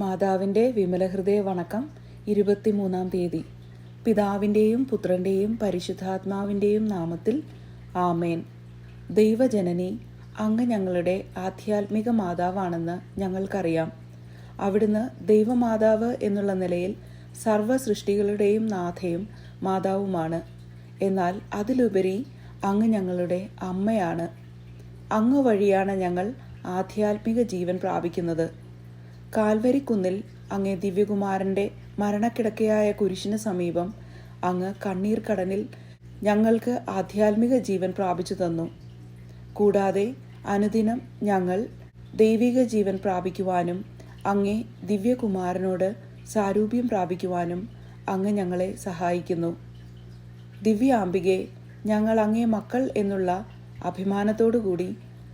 മാതാവിന്റെ വിമലഹൃദയ വണക്കം ഇരുപത്തിമൂന്നാം തീയതി. പിതാവിന്റെയും പുത്രന്റെയും പരിശുദ്ധാത്മാവിന്റെയും നാമത്തിൽ ആമേൻ. ദൈവജനനി അങ്ങ് ഞങ്ങളുടെ ആധ്യാത്മിക മാതാവാണെന്ന് ഞങ്ങൾക്കറിയാം. അവിടുന്ന് ദൈവമാതാവ് എന്നുള്ള നിലയിൽ സർവ സൃഷ്ടികളുടെയും നാഥയും മാതാവുമാണ്. എന്നാൽ അതിലുപരി അങ്ങ് ഞങ്ങളുടെ അമ്മയാണ്. അങ്ങ് വഴിയാണ് ഞങ്ങൾ ആധ്യാത്മിക ജീവൻ പ്രാപിക്കുന്നത്. കാൽവരിക്കുന്നിൽ അങ്ങേ ദിവ്യകുമാരന്റെ മരണക്കിടക്കയായ കുരിശിന് സമീപം അങ്ങ് കണ്ണീർ കടനിൽ ഞങ്ങൾക്ക് ആധ്യാത്മിക ജീവൻ പ്രാപിച്ചു തന്നു. കൂടാതെ അനുദിനം ഞങ്ങൾ ദൈവിക ജീവൻ പ്രാപിക്കുവാനും അങ്ങേ ദിവ്യകുമാരനോട് സാരൂപ്യം പ്രാപിക്കുവാനും അങ്ങ് ഞങ്ങളെ സഹായിക്കുന്നു. ദിവ്യാംബികെ ഞങ്ങൾ അങ്ങേ മക്കൾ എന്നുള്ള അഭിമാനത്തോടുകൂടി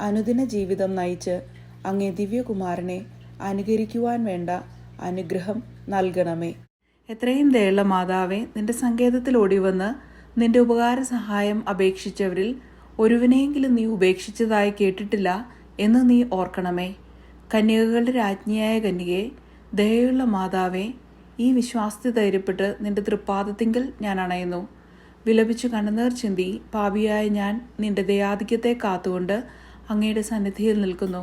അനുദിന ജീവിതം നയിച്ച് അങ്ങേ ദിവ്യകുമാരനെ അനുകരിക്കുവാൻ വേണ്ട അനുഗ്രഹം നൽകണമേ. എത്രയും ദയുള്ള മാതാവേ നിന്റെ സങ്കേതത്തിൽ ഓടിവന്ന് നിന്റെ ഉപകാര സഹായം അപേക്ഷിച്ചവരിൽ ഒരുവിനെയെങ്കിലും നീ ഉപേക്ഷിച്ചതായി കേട്ടിട്ടില്ല എന്ന് നീ ഓർക്കണമേ. കന്യകകളുടെ രാജ്ഞിയായ കന്യകെ ദയയുള്ള മാതാവേ ഈ വിശ്വാസത്തെ ധൈര്യപ്പെട്ട് നിന്റെ തൃപ്പാദത്തിങ്കിൽ ഞാൻ അണയുന്നു. വിലപിച്ചു കണ്ണുനീർ ചിന്തി പാപിയായ ഞാൻ നിന്റെ ദയാധിക്യത്തെ കാത്തുകൊണ്ട് അങ്ങയുടെ സന്നിധിയിൽ നിൽക്കുന്നു.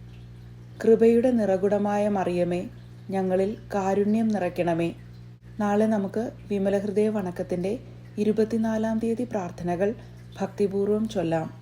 കൃപയുടെ നിറകുടമായ മറിയമേ ഞങ്ങളിൽ കാരുണ്യം നിറയ്ക്കണമേ. നാളെ നമുക്ക് വിമലഹൃദയ വണക്കത്തിന്റെ ഇരുപത്തിനാലാം തീയതി പ്രാർത്ഥനകൾ ഭക്തിപൂർവം ചൊല്ലാം.